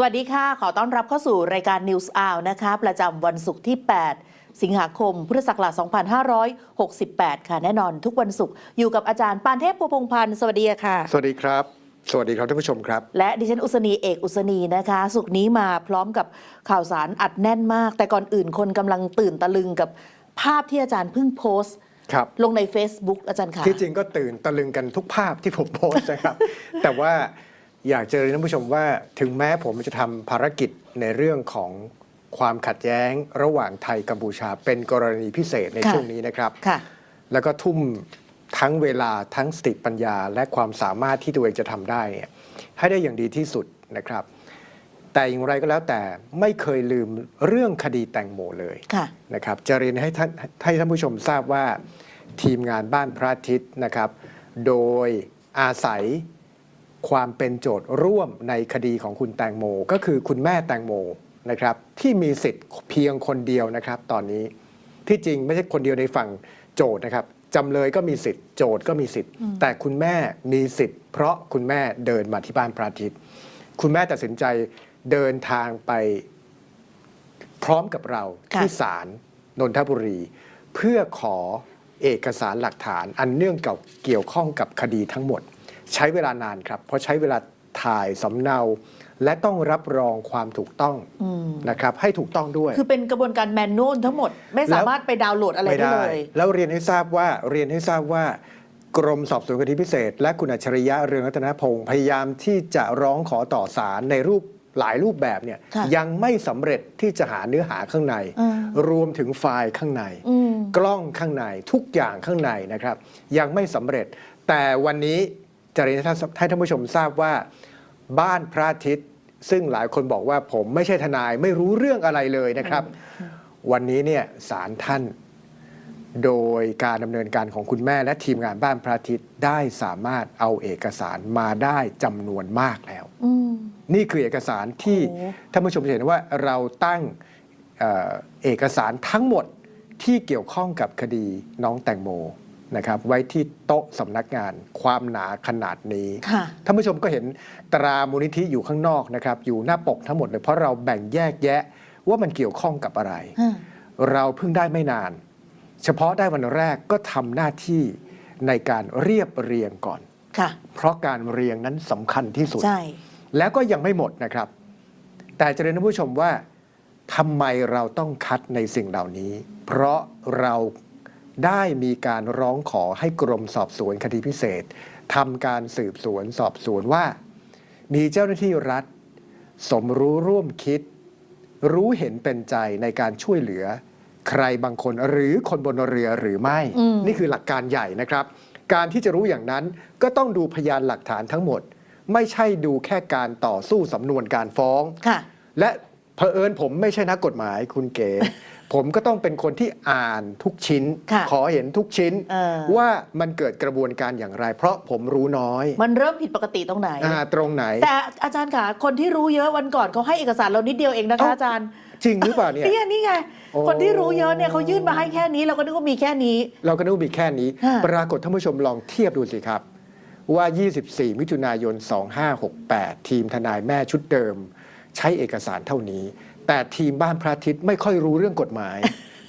สวัสดีค่ะ ขอต้อนรับเข้าสู่รายการ News Hour นะคะ ประจำวันศุกร์ที่ 8 สิงหาคม พุทธศักราช 2568 ค่ะ แน่นอนทุกวันศุกร์อยู่กับอาจารย์ปานเทพภูพงษ์พันธ์ สวัสดีค่ะ สวัสดีครับ สวัสดีครับท่านผู้ชมครับ และดิฉันอุศนีเอกอุศนีนะคะ สุกร์นี้มาพร้อมกับข่าวสารอัดแน่นมาก แต่ก่อนอื่นคนกำลังตื่นตะลึงกับภาพที่อาจารย์เพิ่งโพสต์ครับลงใน Facebook อาจารย์ค่ะที่จริงก็ตื่นตะลึงกันทุกภาพที่ผมโพสต์นะครับ แต่ว่า อยากจะเรียนท่านผู้ชมว่าถึงแม้ผมจะทำภารกิจในเรื่องของความขัดแย้งระหว่างไทยกัมพูชาเป็นกรณีพิเศษในค่ะช่วงนี้นะครับค่ะแล้วก็ทุ่มทั้งเวลาทั้งสติปัญญา และความสามารถที่ตัวเองจะทำได้เนี่ยให้ได้อย่างดีที่สุดนะครับ แต่อย่างไรก็แล้วแต่ไม่เคยลืมเรื่องคดีแตงโมเลยค่ะนะครับ จะเรียนให้ท่านให้ท่านผู้ชมทราบว่าทีมงานบ้านพระอาทิตย์นะครับ โดยอาศัย ความเป็นโจทย์ร่วมในคดีของคุณแตงโม ก็คือคุณแม่แตงโมนะครับที่มีสิทธิ์เพียงคนเดียวนะครับ ตอนนี้ที่จริงไม่ใช่คนเดียวในฝั่งโจทย์นะครับจำเลยก็มีสิทธิ์โจทย์ก็มีสิทธิ์ แต่คุณแม่มีสิทธิ์ เพราะคุณแม่เดินมาที่บ้านพระอาทิตย์ คุณแม่ตัดสินใจเดินทางไปพร้อมกับเราค่ะที่ศาลนนทบุรี เพื่อขอเอกสารหลักฐานอันเนื่องกับเกี่ยวข้องกับคดีทั้งหมด ใช้เวลานานครับ เพราะใช้เวลาถ่ายสำเนา และต้องรับรองความถูกต้องอืมนะครับ ให้ถูกต้องด้วย คือเป็นกระบวนการแมนนวลทั้งหมด ไม่สามารถไปดาวน์โหลดอะไรไม่ได้ได้เลย แล้วเรียนให้ทราบว่าเรียนให้ทราบว่ากรมสอบสวนคดีพิเศษ และคุณอัจฉริยะเรืองรัตนพงศ์พยายามที่จะร้องขอต่อศาลในรูปหลายรูปแบบเนี่ยค่ะยังไม่สำเร็จที่จะหาเนื้อหาข้างในอืมรวมถึงไฟล์ข้างในอืมกล้องข้างในทุกอย่างข้างในนะครับ ยังไม่สำเร็จ แต่วันนี้ จะเรียนให้ท่านให้ท่านผู้ชมทราบว่า บ้านพระอาทิตย์ ซึ่งหลายคนบอกว่าผมไม่ใช่ทนายไม่รู้เรื่องอะไรเลยนะครับ วันนี้เนี่ยศาลท่าน โดยการดำเนินการของคุณแม่และทีมงานบ้านพระอาทิตย์ได้สามารถเอาเอกสารมาได้จำนวนมากแล้ว อืม นี่คือเอกสารที่โอ้ท่านผู้ชมจะเห็นว่าเราตั้งเอ่อเอกสารทั้งหมดที่เกี่ยวข้องกับคดีน้องแตงโม นะครับไว้ที่โต๊ะสำนักงานความหนาขนาดนี้ค่ะท่านผู้ชมก็เห็นตรามูลนิธิอยู่ข้างนอกนะครับอยู่หน้าปกทั้งหมดเลยเพราะเราแบ่งแยกแยะว่ามันเกี่ยวข้องกับอะไร เราเพิ่งได้ไม่นาน เฉพาะได้วันแรกก็ทำหน้าที่ในการเรียบเรียงก่อนค่ะเพราะการเรียงนั้นสำคัญที่สุดใช่แล้วก็ยังไม่หมดนะครับ แต่จะเรียนท่านผู้ชมว่าทำไมเราต้องคัดในสิ่งเหล่านี้ เพราะเรา ได้มีการร้องขอให้กรมสอบสวนคดีพิเศษทำการสืบสวนสอบสวนว่า มีเจ้าหน้าที่รัฐ สมรู้ร่วมคิด รู้เห็นเป็นใจในการช่วยเหลือ ใครบางคนหรือคนบนเรือหรือไม่อืมนี่คือหลักการใหญ่นะครับ การที่จะรู้อย่างนั้นก็ต้องดูพยานหลักฐานทั้งหมด ไม่ใช่ดูแค่การต่อสู้สำนวนการฟ้องค่ะและเผอิญผมไม่ใช่นักกฎหมายคุณเก๋ ผมก็ต้องเป็นคนที่อ่านทุกชิ้น ค่ะขอเห็นทุกชิ้น เออ ว่ามันเกิดกระบวนการอย่างไร เพราะผมรู้น้อยมันเริ่มผิดปกติตรงไหน อ่าตรงไหน แต่อาจารย์ค่ะคนที่รู้เยอะวันก่อนเขาให้เอกสารเรานิดเดียวเองนะคะเอ้า อาจารย์จริงหรือเปล่าเนี่ย เนี่ยนี่ไงโอ้ คนที่รู้เยอะเนี่ยเขายื่นมาให้แค่นี้เราก็นึกว่ามีแค่นี้ เราก็นึกว่ามีแค่นี้ค่ะปรากฏท่านผู้ชมลองเทียบดูสิครับ ว่า 24 มิถุนายน 2568 ทีมทนายแม่ชุดเดิม ใช้เอกสารเท่านี้ แต่ทีมบ้านพระอาทิตย์ไม่ค่อยรู้เรื่องกฎหมาย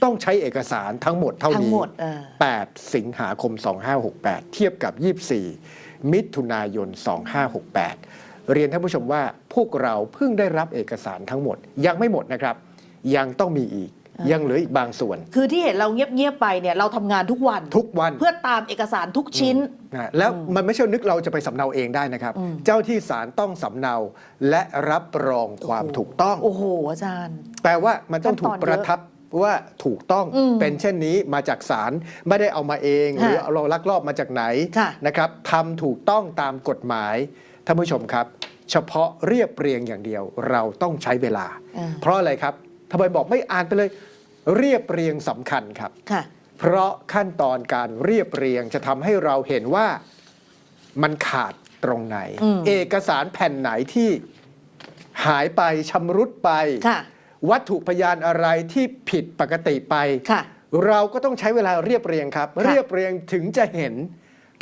ต้องใช้เอกสารทั้งหมดเท่าทั้งนี้ หมดเออ8 สิงหาคม 2568 เทียบกับ 24 มิถุนายน 2568 เรียนท่านผู้ชมว่าพวกเราเพิ่งได้รับเอกสารทั้งหมด ยังไม่หมดนะครับ ยังต้องมีอีกอ่า ยัยังเหลืออีกบางส่วน คือที่เห็นเราเงียบๆไปเนี่ยเราทำงานทุกวันทุกวัน เพื่อตามเอกสารทุกชิ้น นะแล้วมันไม่ใช่นึกเราจะไปสำเนาเองได้นะครับ อืม เจ้าที่ศาลต้องสำเนาและรับรองความถูกต้อง โอ้โหอาจารย์ แปลว่ามันต้องถูกขั้นตอนเยอะประทับว่าถูกต้องอืมเป็นเช่นนี้มาจากศาลไม่ได้เอามาเองหรือค่ะเราลักลอบมาจากไหนค่ะนะครับทำถูกต้องตามกฎหมายท่านผู้ชมครับ เฉพาะเรียบเรียงอย่างเดียวเราต้องใช้เวลาเออเพราะอะไรครับทำไมบอกไม่อ่านไปเลย เรียบเรียงสำคัญครับ ค่ะ เพราะขั้นตอนการเรียบเรียงจะทำให้เราเห็นว่ามันขาดตรงไหน อืม เอกสารแผ่นไหนที่หายไปชำรุดไป ค่ะ วัตถุพยานอะไรที่ผิดปกติไป ค่ะ เราก็ต้องใช้เวลาเรียบเรียงครับค่ะเรียบเรียงถึงจะเห็น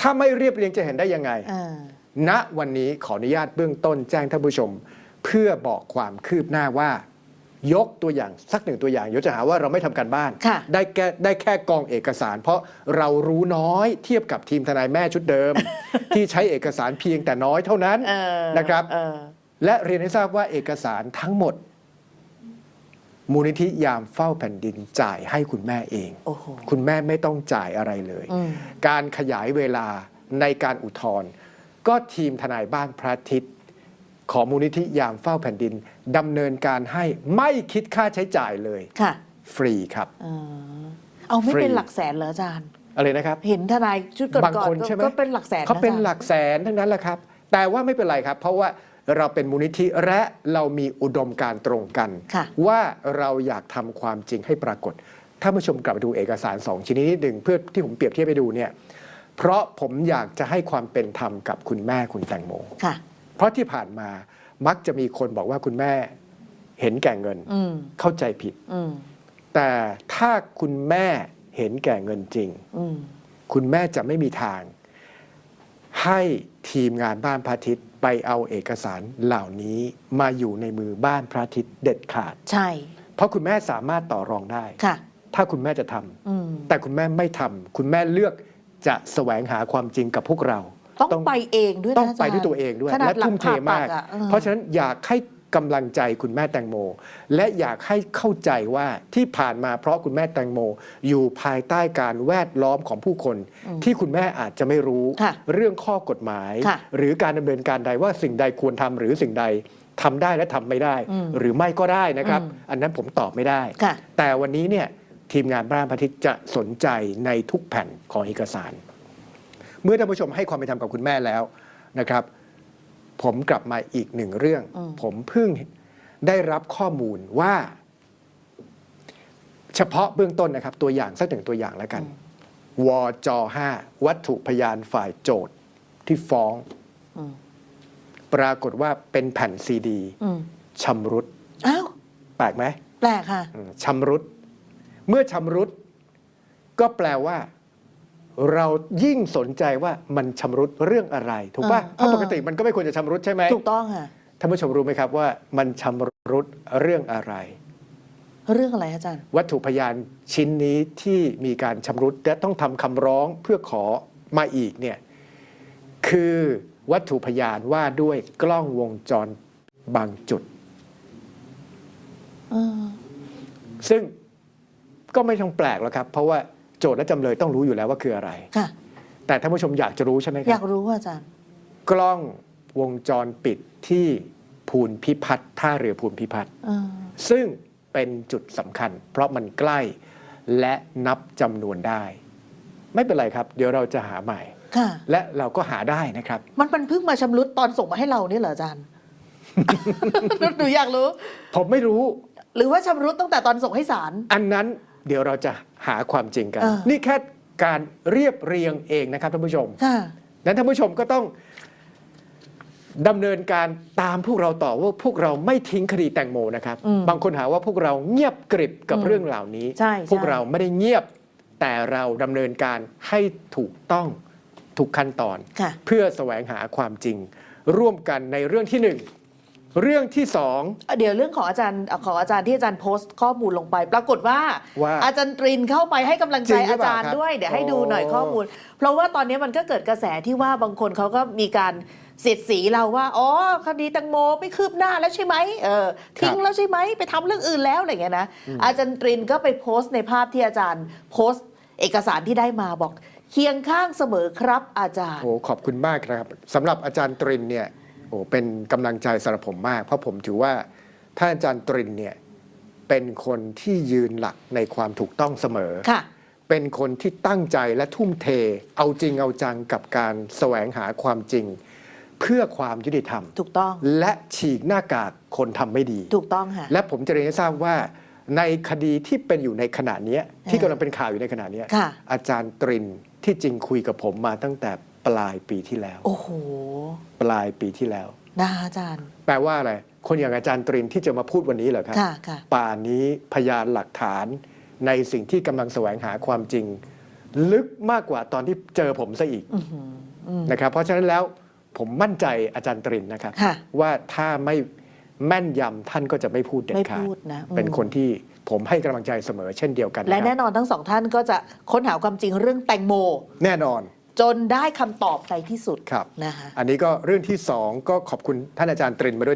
ถ้าไม่เรียบเรียงจะเห็นได้ยังไง เออ ณวันนี้ขออนุญาตเบื้องต้นแจ้งท่านผู้ชม เพื่อบอกความคืบหน้าว่า ยกตัวอย่างสักหนึ่งตัวอย่างเดี๋ยวจะหาว่าเราไม่ทำการบ้านค่ะได้แค่ได้แค่กองเอกสาร เพราะเรารู้น้อยเทียบกับทีมทนายแม่ชุดเดิม ที่ใช้เอกสารเพียงแต่น้อยเท่านั้นเออนะครับเออและเรียนให้ทราบว่าเอกสารทั้งหมด มูลนิธิยามเฝ้าแผ่นดินจ่ายให้คุณแม่เองโอ้โหคุณแม่ไม่ต้องจ่ายอะไรเลยอืมการขยายเวลาในการอุทธรณ์ก็ทีมทนายบ้านพระอาทิตย์ ของมูลนิธิยามเฝ้าแผ่นดินดำเนินการให้ไม่คิดค่าใช้จ่ายเลย ค่ะฟรีครับ เออเอาไม่ฟรีเป็นหลักแสนเหรออาจารย์ อะไรนะครับ เห็นทนายชุดก่อนๆบางคนก็ใช่ไหม ก็เป็นหลักแสนนะเขาเป็นอจรย์หลักแสนทั้งนั้นแหละครับ แต่ว่าไม่เป็นไรครับ เพราะว่าเราเป็นมูลนิธิและเรามีอุดมการณ์ตรงกัน ค่ะ ว่าเราอยากทำความจริงให้ปรากฏ ถ้าผู้ชมกลับไปดูเอกสารสองชิ้นนี้นิดหนึ่งเพื่อที่ผมเปรียบเทียบไปดูเนี่ย เพราะผมอยากจะให้ความเป็นธรรมกับคุณแม่คุณแตงโม ค่ะ เพราะที่ผ่านมามักจะมีคนบอกว่าคุณแม่เห็นแก่เงินอืมเข้าใจผิดอืมแต่ถ้าคุณแม่เห็นแก่เงินจริงอืมคุณแม่จะไม่มีทาง ให้ทีมงานบ้านพระอาทิตย์ไปเอาเอกสารเหล่านี้มาอยู่ในมือบ้านพระอาทิตย์เด็ดขาด ใช่ เพราะคุณแม่สามารถต่อรองได้ค่ะ ถ้าคุณแม่จะทำอืมแต่คุณแม่ไม่ทำคุณแม่เลือกจะแสวงหาความจริงกับพวกเรา ต้อง ไปเองด้วยนะต้องไปาจารด้วยตัวเองด้วย ขนาดและทุ่มเทมาก หลังผ่าตัดอะเออ เพราะฉะนั้นอยากให้กำลังใจคุณแม่แตงโม และอยากให้เข้าใจว่าที่ผ่านมาเพราะคุณแม่แตงโม อยู่ภายใต้การแวดล้อมของผู้คน ที่คุณแม่อาจจะไม่รู้ ค่ะเรื่องข้อกฎหมาย ค่ะหรือการดำเนินการใดว่าสิ่งใดควรทำหรือสิ่งใดทำได้และทำไม่ได้ อืมหรือไม่ก็ได้นะครับ อืม อันนั้นผมตอบไม่ได้ ค่ะ แต่วันนี้เนี่ยทีมงานบ้านพระอาทิตย์จะสนใจในทุกแผ่นของเอกสาร เมื่อท่านผู้ชมให้ความเป็นธรรมกับคุณแม่แล้วนะครับ ผมกลับมาอีกหนึ่งเรื่อง อืม ผมเพิ่งได้รับข้อมูลว่า เฉพาะเบื้องต้นนะครับ ตัวอย่างสักหนึ่งตัวอย่างแล้วกัน วจ5วัตถุพยานฝ่ายโจทย์ที่ฟ้อง อืมปรากฏว่าเป็นแผ่นซีดีอืมชำรุด อ้าวแปลกไหมแปลกค่ะ อืมชำรุด เมื่อชำรุด ก็แปลว่า เรายิ่งสนใจว่ามันชำรุดเรื่องอะไร ถูกป่ะอ่าเพราะอ่าปกติมันก็ไม่ควรจะชำรุดใช่ไหมถูกต้องค่ะท่านผู้ชมรู้ไหมครับว่ามันชำรุดเรื่องอะไร เรื่องอะไรอาจารย์ วัตถุพยานชิ้นนี้ที่มีการชำรุดและต้องทำคำร้องเพื่อขอมาอีกเนี่ยคือวัตถุพยานว่าด้วยกล้องวงจรบางจุดเออซึ่งก็ไม่ต้องแปลกหรอกครับ เพราะว่า โจทย์และจำเลยต้องรู้อยู่แล้วว่าคืออะไร ค่ะ แต่ท่านผู้ชมอยากจะรู้ใช่ไหมคอยารับกรู้ว่าอาจารย์ กล้องวงจรปิดที่ภูนพิพัฒน์ท่าเรือภูนพิพัฒน์เออซึ่งเป็นจุดสำคัญ เพราะมันใกล้และนับจำนวนได้ ไม่เป็นไรครับ เดี๋ยวเราจะหาใหม่ ค่ะ และเราก็หาได้นะครับ มันมันเพิ่งมาชำรุดตอนส่งมาให้เรานี่เหรออาจารย์ หนูอยากรู้ ผมไม่รู้ หรือว่าชำรุดตั้งแต่ตอนส่งให้ศาล อันนั้น เดี๋ยวเราจะหาความจริงกันเออนี่แค่การเรียบเรียงเองนะครับท่านผู้ชม ค่ะ นั้นท่านผู้ชมก็ต้องดำเนินการตามพวกเราต่อว่าพวกเราไม่ทิ้งคดีแตงโมนะครับ อืมบางคนหาว่าพวกเราเงียบกริบกับอืมเรื่องเหล่านี้ ใช่พวกใช่เราไม่ได้เงียบ แต่เราดำเนินการให้ถูกต้องทุกขั้นตอน ค่ะ เพื่อแสวงหาความจริง ร่วมกันในเรื่องที่หนึ่ง เรื่องที่สอง เดี๋ยวเรื่องของอาจารย์ของอาจารย์ที่อาจารย์โพสต์ข้อมูลลงไป ปรากฏว่าว่าอาจารย์ตรินเข้าไปให้กำลังใจจริงหรืออาเปล่าจารย์ครับด้วย เดี๋ยวให้ดูหน่อยโอ้ ข้อมูล เพราะว่าตอนนี้มันก็เกิดกระแสที่ว่าบางคนเขาก็มีการเสียดสีเราว่าอ๋อคดีแตังโมไม่คืบหน้าแล้วใช่ไหมเออทิ้งแล้วใช่ไหมไปทำเรื่องอื่นแล้วอะไรอย่างเงี้ยนะอาจารย์ตรินก็ไปโพสต์ในภาพที่อาจารย์โพสต์ เอกสารที่ได้มาบอกเคียงข้างเสมอครับอาจารย์ โอ้ขอบคุณมากครับสำหรับอาจารย์ตรินเนี่ย โอ้เป็นกำลังใจสำหรับผมมาก เพราะผมถือว่าท่านอาจารย์ตรินเนี่ยเป็นคนที่ยืนหลักในความถูกต้องเสมอค่ะเป็นคนที่ตั้งใจและทุ่มเท เอาจริงเอาจังกับการแสวงหาความจริง เพื่อความยุติธรรม ถูกต้อง และฉีกหน้ากากคนทำไม่ดี ถูกต้องค่ะ และผมจะเรียนให้ทราบว่า ในคดีที่เป็นอยู่ในขณะเนี้ยที่เออกำลังเป็นข่าวอยู่ในขณะเนี้ยค่ะอาจารย์ตรินที่จริงคุยกับผมมาตั้งแต่ ปลายปีที่แล้ว โอ้โห ปลายปีที่แล้วนะอาจารย์ แปลว่าอะไร คนอย่างอาจารย์ตรินที่จะมาพูดวันนี้เหรอครับ ค่ะค่ะ ป่านนี้พยานหลักฐานในสิ่งที่กำลังแสวงหาความจริง ลึกมากกว่าตอนที่เจอผมซะอีกอื้อหืออืม นะครับ เพราะฉะนั้นแล้วผมมั่นใจอาจารย์ตรินนะครับ ค่ะ ว่าถ้าไม่แม่นยำท่านก็จะไม่พูดเด็ดไม่ขาดพูดนะอืม เป็นคนที่ผมให้กำลังใจเสมอเช่นเดียวกันและคแน่รับนอนทั้งสองท่านก็จะค้นหาความจริงเรื่องแตงโม แน่นอน จนได้คำตอบในที่สุดครับนะคะ อันนี้ก็เรื่องที่สองก็ขอบคุณท่านอาจารย์ตรินมาด้วยนะ